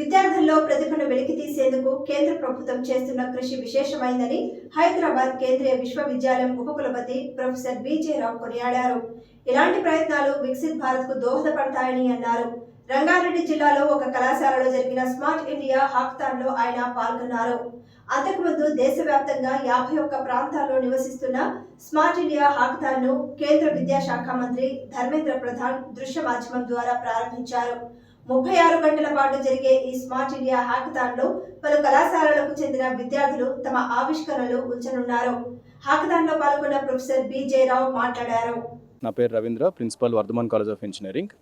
విద్యార్థుల్లో ప్రతిభను వెలికి తీసేందుకు కేంద్ర ప్రభుత్వం చేస్తున్న కృషి విశేషమైందని హైదరాబాద్ కేంద్రీయ విశ్వవిద్యాలయం ఉపకులపతి ప్రొఫెసర్ బీజే రావు కొనియాడారు. ఇలాంటి ప్రయత్నాలు వికసిత్ భారత్కు దోహదపడతాయని అన్నారు. రంగారెడ్డి జిల్లాలో ఒక కళాశాలలో జరిగిన స్మార్ట్ ఇండియా హాక్థాన్లో ఆయన పాల్గొన్నారు. అంతకుముందు దేశవ్యాప్తంగా యాభై ఒక్క ప్రాంతాల్లో నివసిస్తున్న స్మార్ట్ ఇండియా హాక్థాన్ను కేంద్ర విద్యాశాఖ మంత్రి ధర్మేంద్ర ప్రధాన్ దృశ్య మాధ్యమం ద్వారా ప్రారంభించారు. ముప్పై ఆరు గంటల పాటు జరిగే ఈ స్మార్ట్ ఇండియా హ్యాకథాన్లో పలు కళాశాలలకు చెందిన విద్యార్థులు తమ ఆవిష్కరణలు ఉంచనున్నారు. హ్యాకథాన్లో పాల్గొన్న ప్రొఫెసర్ బి జయరావు మాట్లాడారు. నా పేరు Ravindra principal Vardhaman college of engineering.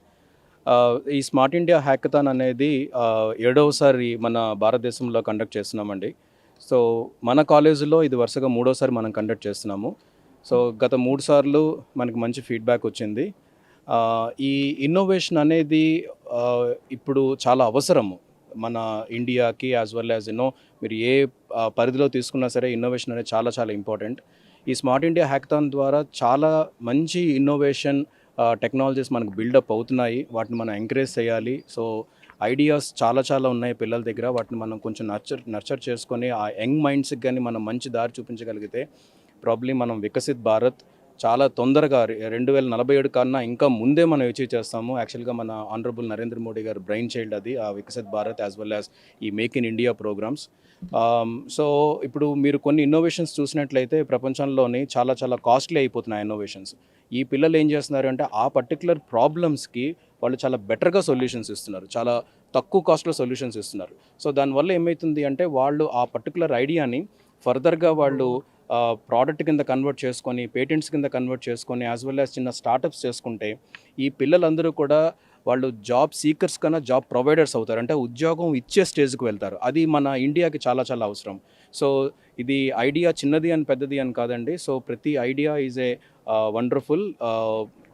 ఈ స్మార్ట్ ఇండియా హ్యాకథాన్ అనేది ఏడవసారి మన భారతదేశంలో కండక్ట్ చేస్తున్నామండి. సో మన కాలేజీలో ఇది వరుసగా మూడోసారి మనం కండక్ట్ చేస్తున్నాము. సో గత మూడు సార్లు మనకి మంచి ఫీడ్బ్యాక్ వచ్చింది. ఈ ఇన్నోవేషన్ అనేది ఇప్పుడు చాలా అవసరము. మన ఇండియాకి యాజ్ వెల్ యాజ్ ఎన్నో మీరు ఏ పరిధిలో తీసుకున్నా సరే ఇన్నోవేషన్ అనేది చాలా చాలా ఇంపార్టెంట్ ఈ స్మార్ట్ ఇండియా హ్యాకథాన్ ద్వారా చాలా మంచి ఇన్నోవేషన్ టెక్నాలజీస్ మనకు బిల్డప్ అవుతున్నాయి. వాటిని మనం ఎంకరేజ్ చేయాలి. సో ఐడియాస్ చాలా చాలా ఉన్నాయి పిల్లల దగ్గర. వాటిని మనం కొంచెం నర్చర్ నర్చర్ చేసుకొని ఆ యంగ్ మైండ్స్కి కానీ మనం మంచి దారి చూపించగలిగితే ప్రాబ్లీ మనం వికసిత్ భారత్ చాలా తొందరగా రెండు వేల నలభై ఏడు కన్నా ఇంకా ముందే మనం అచీవ్ చేస్తాము. యాక్చువల్గా మన ఆనరబుల్ నరేంద్ర మోడీ గారు బ్రెయిన్ చైల్డ్ అది ఆ Viksit Bharat as well as ఈ make in India programs so ఇప్పుడు మీరు కొన్ని ఇన్నోవేషన్స్ చూసినట్లయితే ప్రపంచంలోని చాలా చాలా కాస్ట్లీ అయిపోతున్నాయి ఇన్నోవేషన్స్ ఈ పిల్లలు ఏం చేస్తున్నారు అంటే ఆ పర్టికులర్ ప్రాబ్లమ్స్కి వాళ్ళు చాలా బెటర్గా సొల్యూషన్స్ ఇస్తున్నారు. చాలా తక్కువ కాస్ట్లో సొల్యూషన్స్ ఇస్తున్నారు. సో దానివల్ల ఏమవుతుంది అంటే వాళ్ళు ఆ పర్టికులర్ ఐడియాని ఫర్దర్గా వాళ్ళు ప్రోడక్ట్ కింద కన్వర్ట్ చేసుకొని పేటెంట్స్ కింద కన్వర్ట్ చేసుకొని యాజ్ వెల్ యాజ్ చిన్న స్టార్టప్స్ చేసుకుంటే ఈ పిల్లలందరూ కూడా వాళ్ళు జాబ్ సీకర్స్ కన్నా జాబ్ ప్రొవైడర్స్ అవుతారు. అంటే ఉద్యోగం ఇచ్చే స్టేజ్కి వెళ్తారు. అది మన ఇండియాకి చాలా చాలా అవసరం. సో ఇది ఐడియా చిన్నది అని పెద్దది అని కాదండి. సో ప్రతి ఐడియా ఈజ్ ఏ వండర్ఫుల్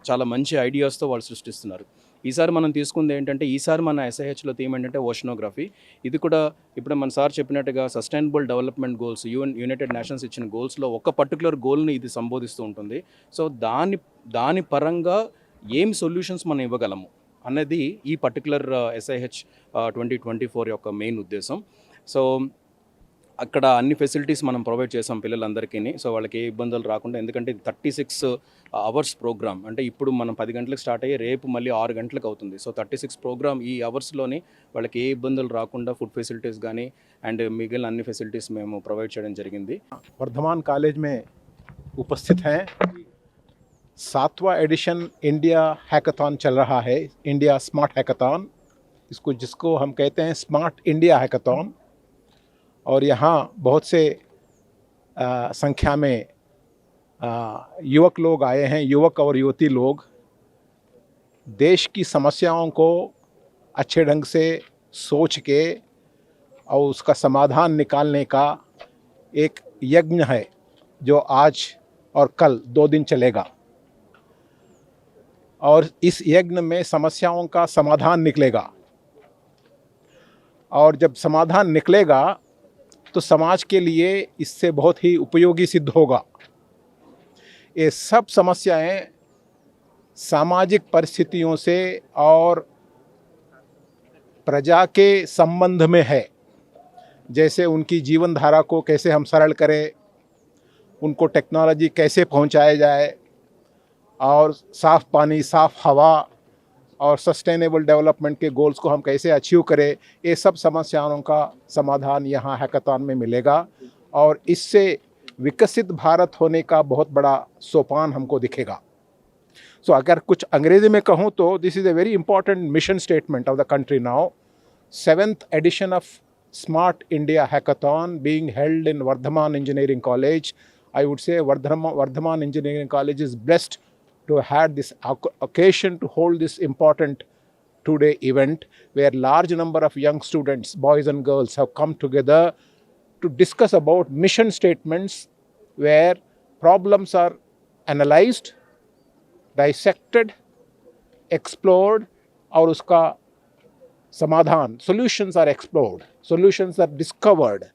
చాలా మంచి ఐడియాస్తో వాళ్ళు సృష్టిస్తున్నారు. ఈసారి మనం తీసుకుంది ఏంటంటే ఈసారి మన ఎస్ఐహెచ్లో థీమ్ ఏంటంటే ఓషనోగ్రఫీ ఇది కూడా ఇప్పుడు మన సార్ చెప్పినట్టుగా sustainable development goals UN United Nations ఇచ్చిన గోల్స్లో ఒక పర్టికులర్ గోల్ని ఇది సంబోధిస్తూ ఉంటుంది. సో దాని దాని పరంగా ఏం సొల్యూషన్స్ మనం ఇవ్వగలము అన్నది ఈ particular SIH twenty twenty four యొక్క మెయిన్ ఉద్దేశం. సో అక్కడ అన్ని ఫెసిలిటీస్ మనం ప్రొవైడ్ చేసాం పిల్లలందరికీ సో వాళ్ళకి ఏ ఇబ్బందులు రాకుండా ఎందుకంటే ఇది థర్టీ సిక్స్ అవర్స్ ప్రోగ్రామ్ అంటే ఇప్పుడు మనం పది గంటలకు స్టార్ట్ అయ్యి రేపు మళ్ళీ ఆరు గంటలకు అవుతుంది సో థర్టీ సిక్స్ ప్రోగ్రామ్ ఈ అవర్స్లోని వాళ్ళకి ఏ ఇబ్బందులు రాకుండా ఫుడ్ ఫెసిలిటీస్ కానీ అండ్ మిగిలిన అన్ని ఫెసిలిటీస్ మేము ప్రొవైడ్ చేయడం జరిగింది वर्धमान कॉलेज में उपस्थित हैं सातवां एडिशन इंडिया हैकाथॉन चल रहा है इंडिया स्मार्ट हैकाथॉन इसको जिसको हम कहते हैं स्मार्ट इंडिया हैकाथॉन और यहाँ बहुत से आ, संख्या में आ, युवक लोग आए हैं युवक और युवती लोग। देश की समस्याओं को अच्छे ढंग से सोच के और उसका समाधान निकालने का एक यज्ञ है जो आज और कल दो दिन चलेगा। और इस यज्ञ में समस्याओं का समाधान निकलेगा। और जब समाधान निकलेगा तो समाज के लिए इससे बहुत ही उपयोगी सिद्ध होगा। ये सब समस्याएँ सामाजिक परिस्थितियों से और प्रजा के संबंध में है। जैसे उनकी जीवन धारा को कैसे हम सरल करें, उनको टेक्नोलॉजी कैसे पहुँचाया जाए, और साफ़ पानी, साफ़ हवा और सस्टेनेबल डेवलपमेंट के गोल्स को हम कैसे अचीव करें ये सब समस्याओं का समाधान यहाँ हैकतान में मिलेगा। और इससे विकसित भारत होने का बहुत बड़ा सोपान हमको दिखेगा। सो so, अगर कुछ अंग्रेज़ी में कहूँ तो this is a very important mission statement of the country now seventh edition of smart India hackathon being held in Vardhaman engineering college I would say Vardhaman engineering college is blessed to have had this oc- occasion to hold this important two-day event where large number of young students, boys and girls, have come together to discuss about mission statements where problems are analyzed, dissected, explored और उसका समाधान solutions are explored, solutions are discovered